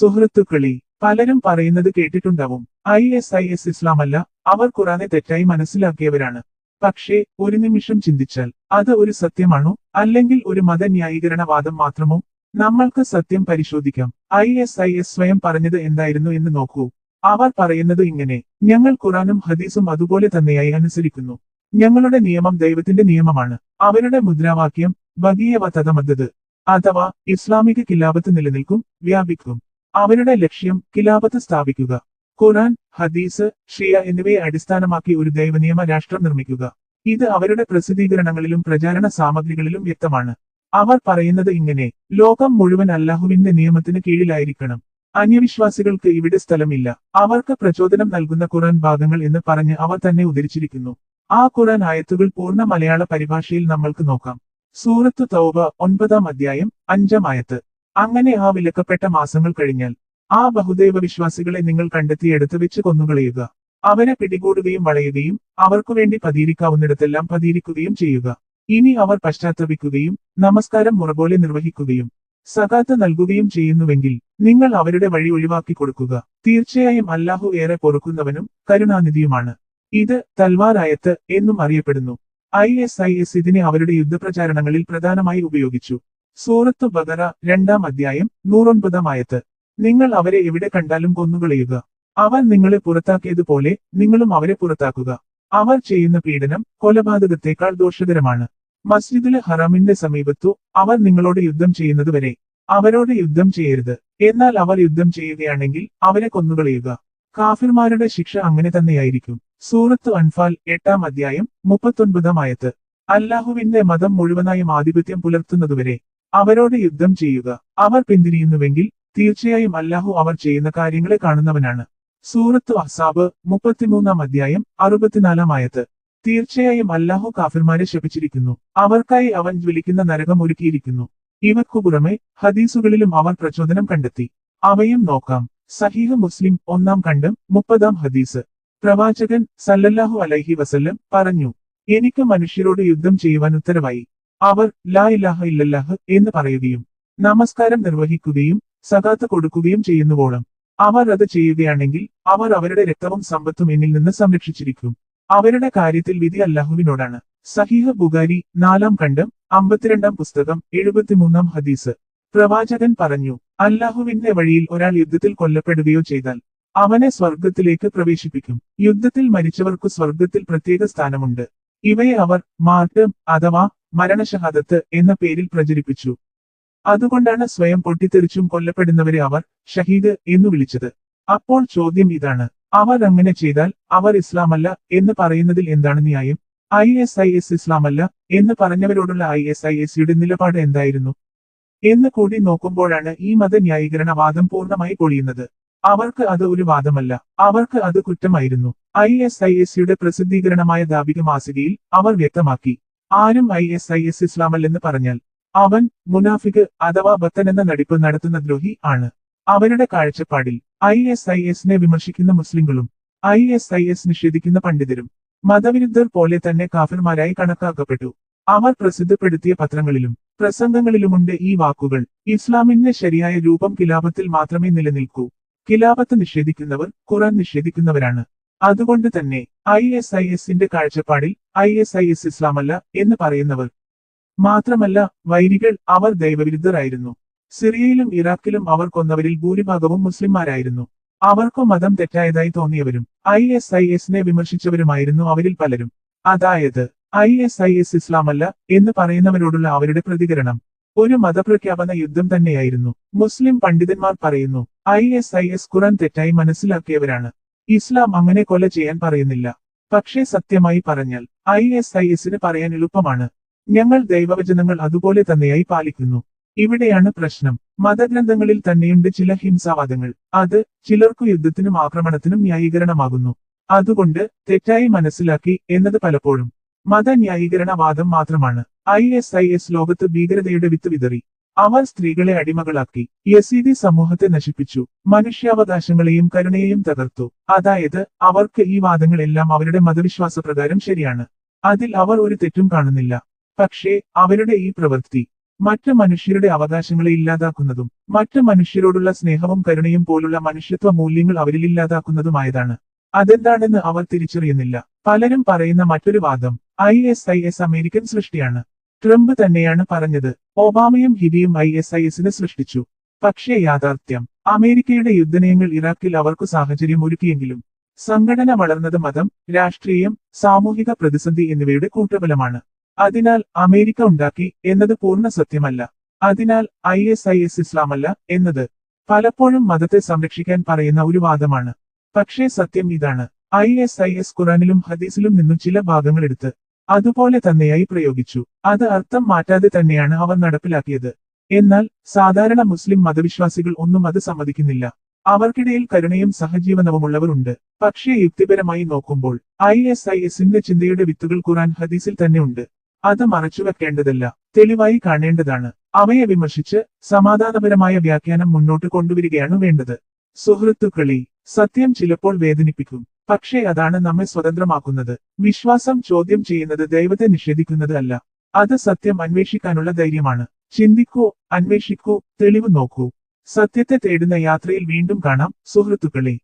സുഹൃത്തുക്കളി പലരും പറയുന്നത് കേട്ടിട്ടുണ്ടാവും. ഐ എസ് ഐ എസ് ഇസ്ലാമല്ല അവർ ഖുറാനെ തെറ്റായി മനസ്സിലാക്കിയവരാണ്. പക്ഷേ ഒരു നിമിഷം ചിന്തിച്ചാൽ അത് ഒരു സത്യമാണോ? അല്ലെങ്കിൽ ഒരു മതന്യായീകരണവാദം മാത്രമോ? നമ്മൾക്ക് സത്യം പരിശോധിക്കാം. ഐ എസ് ഐ എസ് സ്വയം പറഞ്ഞത് എന്തായിരുന്നു എന്ന് നോക്കൂ. അവർ പറയുന്നത് ഇങ്ങനെ ഞങ്ങൾ ഖുറാനും ഹദീസും അതുപോലെ തന്നെയായി അനുസരിക്കുന്നു. ഞങ്ങളുടെ നിയമം ദൈവത്തിന്റെ നിയമമാണ്. അവരുടെ മുദ്രാവാക്യം ബഗീയവ തതമദ്ദത് അഥവാ ഇസ്ലാമിക കിലാപത്ത് നിലനിൽക്കും വ്യാപിക്കും. അവരുടെ ലക്ഷ്യം കിലാപത്ത് സ്ഥാപിക്കുക. ഖുറാൻ ഹദീസ് ഷിയ എന്നിവയെ അടിസ്ഥാനമാക്കി ഒരു ദൈവനിയമ രാഷ്ട്രം നിർമ്മിക്കുക. ഇത് അവരുടെ പ്രസിദ്ധീകരണങ്ങളിലും പ്രചാരണ സാമഗ്രികളിലും വ്യക്തമാണ്. അവർ പറയുന്നത് ഇങ്ങനെ ലോകം മുഴുവൻ അല്ലാഹുവിന്റെ നിയമത്തിന് കീഴിലായിരിക്കണം. അന്യവിശ്വാസികൾക്ക് ഇവിടെ സ്ഥലമില്ല. അവർക്ക് പ്രചോദനം നൽകുന്ന ഖുറാൻ ഭാഗങ്ങൾ എന്ന് പറഞ്ഞ് അവർ തന്നെ ഉദ്ധരിച്ചിരിക്കുന്നു. ആ ഖുറാൻ ആയത്തുകൾ പൂർണ മലയാള പരിഭാഷയിൽ നമ്മൾക്ക് നോക്കാം. സൂറത്ത് തൗബ ഒൻപതാം അധ്യായം അഞ്ചാം ആയത്ത്. അങ്ങനെ ആ വിലക്കപ്പെട്ട മാസങ്ങൾ കഴിഞ്ഞാൽ ആ ബഹുദൈവ വിശ്വാസികളെ നിങ്ങൾ കണ്ടെത്തി എടുത്തു വെച്ച് കൊന്നുകളയുക. അവരെ പിടികൂടുകയും വളയുകയും അവർക്കു വേണ്ടി പതിയിരിക്കാവുന്നിടത്തെല്ലാം പതിയിരിക്കുകയും ചെയ്യുക. ഇനി അവർ പശ്ചാത്തപിക്കുകയും നമസ്കാരം മുറപോലെ നിർവഹിക്കുകയും സകാത്ത് നൽകുകയും ചെയ്യുന്നുവെങ്കിൽ നിങ്ങൾ അവരുടെ വഴി ഒഴിവാക്കി കൊടുക്കുക. തീർച്ചയായും അല്ലാഹു ഏറെ പൊറുക്കുന്നവനും കരുണാനിധിയുമാണ്. ഇത് തൽവാറായത്ത് എന്നും അറിയപ്പെടുന്നു. ഐ ഇതിനെ അവരുടെ യുദ്ധപ്രചാരണങ്ങളിൽ പ്രധാനമായി ഉപയോഗിച്ചു. സൂറത്ത് ബദറ രണ്ടാം അധ്യായം നൂറൊൻപതാം ആയത്ത്. നിങ്ങൾ അവരെ എവിടെ കണ്ടാലും കൊന്നുകളയുക. അവർ നിങ്ങളെ പുറത്താക്കിയതുപോലെ നിങ്ങളും അവരെ പുറത്താക്കുക. അവർ ചെയ്യുന്ന പീഡനം കൊലപാതകത്തെക്കാൾ ദോഷകരമാണ്. മസ്ജിദിലെ ഹറാമിന്റെ സമീപത്തു അവർ നിങ്ങളോട് യുദ്ധം ചെയ്യുന്നതുവരെ അവരോട് യുദ്ധം ചെയ്യരുത്. എന്നാൽ അവർ യുദ്ധം ചെയ്യുകയാണെങ്കിൽ അവരെ കൊന്നുകളയുക. കാഫിർമാരുടെ ശിക്ഷ അങ്ങനെ തന്നെയായിരിക്കും. സൂറത്ത് അൻഫാൽ എട്ടാം അധ്യായം മുപ്പത്തൊൻപതാം ആയത്ത്. അല്ലാഹുവിന്റെ മതം മുഴുവനായും ആധിപത്യം പുലർത്തുന്നതുവരെ അവരോട് യുദ്ധം ചെയ്യുക. അവർ പിന്തിരിയുന്നുവെങ്കിൽ തീർച്ചയായും അല്ലാഹു അവർ ചെയ്യുന്ന കാര്യങ്ങളെ കാണുന്നവനാണ്. സൂറത്ത് അസാബ് മുപ്പത്തിമൂന്നാം അധ്യായം അറുപത്തിനാലാം ആയത്ത്. തീർച്ചയായും അല്ലാഹു കാഫിർമാരെ ശപിച്ചിരിക്കുന്നു. അവർക്കായി അവൻ വിളിക്കുന്ന നരകം ഒരുക്കിയിരിക്കുന്നു. ഇവക്കു പുറമെ ഹദീസുകളിലും അവർ പ്രചോദനം കണ്ടെത്തി. അവയും നോക്കാം. സഹീഹ് മുസ്ലിം ഒന്നാം കണ്ടം മുപ്പതാം ഹദീസ്. പ്രവാചകൻ സല്ലല്ലാഹു അലൈഹി വസല്ലം പറഞ്ഞു എനിക്ക് മനുഷ്യരോട് യുദ്ധം ചെയ്യുവാൻ ഉത്തരവായി. അവർ ലാ ഇലാഹ ഇല്ലല്ലാഹ് എന്ന് പറയുകയും നമസ്കാരം നിർവഹിക്കുകയും സകാത്ത് കൊടുക്കുകയും ചെയ്യുന്നുവോളം അവർ അത് ചെയ്യുകയാണെങ്കിൽ അവർ അവരുടെ രക്തവും സമ്പത്തും എന്നിൽ നിന്ന് സംരക്ഷിച്ചിരിക്കും. അവരുടെ കാര്യത്തിൽ വിധി അല്ലാഹുവിനോടാണ്. സഹീഹ ബുഗാരി നാലാം കണ്ടം അമ്പത്തിരണ്ടാം പുസ്തകം എഴുപത്തിമൂന്നാം ഹദീസ്. പ്രവാചകൻ പറഞ്ഞു അല്ലാഹുവിന്റെ വഴിയിൽ ഒരാൾ യുദ്ധത്തിൽ കൊല്ലപ്പെടുകയോ ചെയ്താൽ അവനെ സ്വർഗത്തിലേക്ക് പ്രവേശിപ്പിക്കും. യുദ്ധത്തിൽ മരിച്ചവർക്കു സ്വർഗത്തിൽ പ്രത്യേക സ്ഥാനമുണ്ട്. ഇവയെ അവർ മാർട്ടം അഥവാ മരണശഹാദത്ത് എന്ന പേരിൽ പ്രചരിപ്പിച്ചു. അതുകൊണ്ടാണ് സ്വയം പൊട്ടിത്തെറിച്ചും കൊല്ലപ്പെടുന്നവരെ അവർ ഷഹീദ് എന്നു വിളിച്ചത്. അപ്പോൾ ചോദ്യം ഇതാണ്. അവർ അങ്ങനെ ചെയ്താൽ അവർ ഇസ്ലാമല്ല എന്ന് പറയുന്നതിൽ എന്താണ് ന്യായം? ഐ എസ് ഐ എസ് ഇസ്ലാമല്ല എന്ന് പറഞ്ഞവരോടുള്ള ഐ എസ് ഐ എസ് യുടെ നിലപാട് എന്തായിരുന്നു? എന്ന് കൂടി നോക്കുമ്പോഴാണ് ഈ മതന്യായീകരണ വാദം പൂർണമായി പൊളിയുന്നത്. അവർക്ക് അത് ഒരു വാദമല്ല. അവർക്ക് അത് കുറ്റമായിരുന്നു. ഐ എസ് ഐ എസ് യുടെ പ്രസിദ്ധീകരണമായ ദാപിക മാസികയിൽ അവർ വ്യക്തമാക്കി. ആരും ഐ എസ് ഐ എസ് ഇസ്ലാമല്ലെന്ന് പറഞ്ഞാൽ അവൻ മുനാഫിക് അഥവാ ബത്തൻ എന്ന നടിപ്പ് നടത്തുന്ന ദ്രോഹി ആണ്. അവരുടെ കാഴ്ചപ്പാടിൽ ഐ എസ് ഐ എസിനെ വിമർശിക്കുന്ന മുസ്ലിങ്ങളും ഐ എസ് ഐ എസ് നിഷേധിക്കുന്ന പണ്ഡിതരും മതവിരുദ്ധർ പോലെ തന്നെ കാഫിർമാരായി കണക്കാക്കപ്പെട്ടു. അവർ പ്രസിദ്ധപ്പെടുത്തിയ പത്രങ്ങളിലും പ്രസംഗങ്ങളിലുമുണ്ട് ഈ വാക്കുകൾ. ഇസ്ലാമിന്റെ ശരിയായ രൂപം കിലാപത്തിൽ മാത്രമേ നിലനിൽക്കൂ. കിലാപത്ത് നിഷേധിക്കുന്നവർ ഖുറാൻ നിഷേധിക്കുന്നവരാണ്. അതുകൊണ്ട് തന്നെ ഐ എസ് ഐ എസിന്റെ കാഴ്ചപ്പാടിൽ ഐ എസ് ഐ എസ് ഇസ്ലാമല്ല എന്ന് പറയുന്നവർ. മാത്രമല്ല വൈരികൾ അവർ ദൈവവിരുദ്ധരായിരുന്നു. സിറിയയിലും ഇറാഖിലും അവർ കൊന്നവരിൽ ഭൂരിഭാഗവും മുസ്ലിംമാരായിരുന്നു. അവർക്കു മതം തെറ്റായതായി തോന്നിയവരും ഐ എസ് ഐ എസിനെ വിമർശിച്ചവരുമായിരുന്നു അവരിൽ പലരും. അതായത് ഐ എസ് ഐ എസ് ഇസ്ലാമല്ല എന്ന് പറയുന്നവരോടുള്ള അവരുടെ പ്രതികരണം. ഒരു മതപ്രഖ്യാപന യുദ്ധം തന്നെയായിരുന്നു. മുസ്ലിം പണ്ഡിതന്മാർ പറയുന്നു ഐ എസ് ഐ എസ് ഖുറാൻ തെറ്റായി മനസ്സിലാക്കിയവരാണ്. ഇസ്ലാം അങ്ങനെ കൊല ചെയ്യാൻ പറയുന്നില്ല. പക്ഷേ സത്യമായി പറഞ്ഞാൽ ഐ എസ് ഐ എസിന് പറയാൻ എളുപ്പമാണ്. ഞങ്ങൾ ദൈവവചനങ്ങൾ അതുപോലെ തന്നെയായി പാലിക്കുന്നു. ഇവിടെയാണ് പ്രശ്നം. മതഗ്രന്ഥങ്ങളിൽ തന്നെയുണ്ട് ചില ഹിംസാവാദങ്ങൾ. അത് ചിലർക്കു യുദ്ധത്തിനും ആക്രമണത്തിനും ന്യായീകരണമാകുന്നു. അതുകൊണ്ട് തെറ്റായി മനസ്സിലാക്കി എന്നത് പലപ്പോഴും മതന്യായീകരണവാദം മാത്രമാണ്. ഐ എസ് ഐ എസ് ലോകത്ത് ഭീകരതയുടെ വിത്ത് വിതറി. അവർ സ്ത്രീകളെ അടിമകളാക്കി. യസീദി സമൂഹത്തെ നശിപ്പിച്ചു. മനുഷ്യാവകാശങ്ങളെയും കരുണയെയും തകർത്തു. അതായത് അവർക്ക് ഈ വാദങ്ങളെല്ലാം അവരുടെ മതവിശ്വാസപ്രകാരം ശരിയാണ്. അതിൽ അവർ ഒരു തെറ്റും കാണുന്നില്ല. പക്ഷേ അവരുടെ ഈ പ്രവൃത്തി മറ്റ് മനുഷ്യരുടെ അവകാശങ്ങളെ ഇല്ലാതാക്കുന്നതും മറ്റ് മനുഷ്യരോടുള്ള സ്നേഹവും കരുണയും പോലുള്ള മനുഷ്യത്വ മൂല്യങ്ങൾ അവരിൽ ഇല്ലാതാക്കുന്നതുമായതാണ്. അതെന്താണെന്ന് അവർ തിരിച്ചറിയുന്നില്ല. പലരും പറയുന്ന മറ്റൊരു വാദം ഐ അമേരിക്കൻ സൃഷ്ടിയാണ്. ട്രംപ് തന്നെയാണ് പറഞ്ഞത്. ഒബാമയും ഹിബിയും ഐ എസ് ഐ എസിനെ സൃഷ്ടിച്ചു. പക്ഷേ യാഥാർത്ഥ്യം. അമേരിക്കയുടെ യുദ്ധനയങ്ങൾ ഇറാഖിൽ അവർക്ക് സാഹചര്യം ഒരുക്കിയെങ്കിലും സംഘടന വളർന്നത് മതം രാഷ്ട്രീയം സാമൂഹിക പ്രതിസന്ധി എന്നിവയുടെ കൂട്ടബലമാണ്. അതിനാൽ അമേരിക്ക ഉണ്ടാക്കി എന്നത് പൂർണ സത്യമല്ല. അതിനാൽ ഐ എസ് ഐ എസ് ഇസ്ലാമല്ല എന്നത് പലപ്പോഴും മതത്തെ സംരക്ഷിക്കാൻ പറയുന്ന ഒരു വാദമാണ്. പക്ഷേ സത്യം ഇതാണ്. ഐ എസ് ഐ എസ് ഖുറാനിലും ഹദീസിലും നിന്നും ചില ഭാഗങ്ങൾ എടുത്ത് അതുപോലെ തന്നെയായി പ്രയോഗിച്ചു. അത് അർത്ഥം മാറ്റാതെ തന്നെയാണ് അവർ നടപ്പിലാക്കിയത്. എന്നാൽ സാധാരണ മുസ്ലിം മതവിശ്വാസികൾ ഒന്നും അത് സമ്മതിക്കുന്നില്ല. അവർക്കിടയിൽ കരുണയും സഹജീവനവുമുള്ളവരുണ്ട്. പക്ഷേ യുക്തിപരമായി നോക്കുമ്പോൾ ഐ എസ് ഐ എസിന്റെ ചിന്തയുടെ വിത്തുകൾ ഖുറാൻ ഹദീസിൽ തന്നെ ഉണ്ട് അത് മറച്ചുവെക്കേണ്ടതല്ല. തെളിവായി കാണേണ്ടതാണ്. അവയെ വിമർശിച്ച് സമാധാനപരമായ വ്യാഖ്യാനം മുന്നോട്ട് കൊണ്ടുവരികയാണ് വേണ്ടത്. സുഹൃത്തുക്കളി സത്യം ചിലപ്പോൾ വേദനിപ്പിക്കും. പക്ഷേ അതാണ് നമ്മെ സ്വതന്ത്രമാക്കുന്നത്. വിശ്വാസം ചോദ്യം ചെയ്യുന്നത് ദൈവത്തെ നിഷേധിക്കുന്നത് അല്ല. അത് സത്യം അന്വേഷിക്കാനുള്ള ധൈര്യമാണ്. ചിന്തിക്കൂ അന്വേഷിക്കൂ തെളിവ് നോക്കൂ. സത്യത്തെ തേടുന്ന യാത്രയിൽ വീണ്ടും കാണാം. സുഹൃത്തുക്കളെ